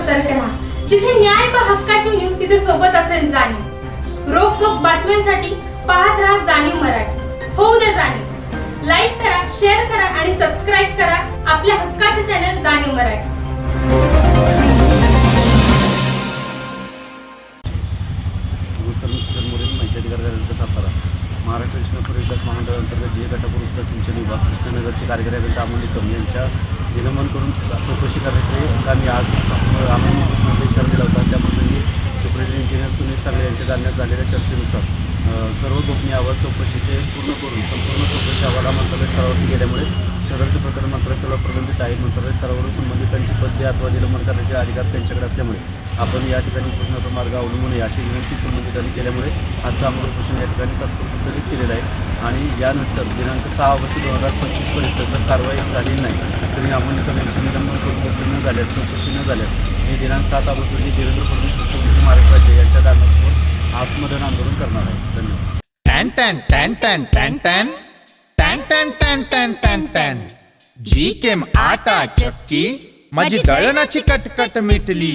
न्याय हक्काची नीव तिथे सोबत असेल जाणीव. रोखोक बातम्यांसाठी पाहत राहा जाणीव मराठी. होऊ द्या जाणीव. लाईक करा शेअर करा आणि सबस्क्राईब करा आपल्या हक्काचे चॅनल जाणीव मराठी. महाराष्ट्र कृष्णपूर विकास महामंडळाअंतर्गत जे गटापूर सिंचन विभाग कृष्णनगरचे कार्यकारी अभियंता अमोल निकम यांच्या निलंबन करून चौकशी करण्याचे कामी आज आम्ही कृष्णाचा इशारा दिला होता. त्याप्रसंगी सुप्रिटेंडेंट इंजिनियर सुनील सागळे यांच्या जाण्यात झालेल्या चर्चेनुसार सर्व गोपनीय अहवाल चौकशीचे पूर्ण करून संपूर्ण चौकशी अहवाला मंत्रालय स्तरावरती गेल्यामुळे सदरचे प्रकरण मंत्रालय स्तरावर प्रलंबित आहे. मंत्रालय स्तरावरून संबंधितांची पदवी अथवा निलंबन करण्याचे अधिकार त्यांच्याकडे असल्यामुळे आपण या ठिकाणी उपोषणाचा मार्ग अवलंबून आहे अशी विनंती संबंधितांनी केल्यामुळे आजचा आम्हाला उपोषण या ठिकाणी तात्पुरतं केलेलं आहे आणि यानंतर दिनांक सहा ऑगस्ट दोन हजार पंचवीसपर्यंत जर कारवाई झाली नाही तरी आपण त्यांचे निलंबन करून न झाल्यास चौकशी न झाल्यास हे दिनांक सात ऑगस्ट रोजी देवेंद्र फडणवीस महाराष्ट्राचे यांच्या दालनासमोर आत्मदन आंदोलन करणार आहे धन्यवाद टॅन टॅन टॅन टॅन टॅन टॅन टॅन टॅन टॅन टॅन टॅन टॅन जी केम आटा चक्की माझी दळणाची कटकट मिटली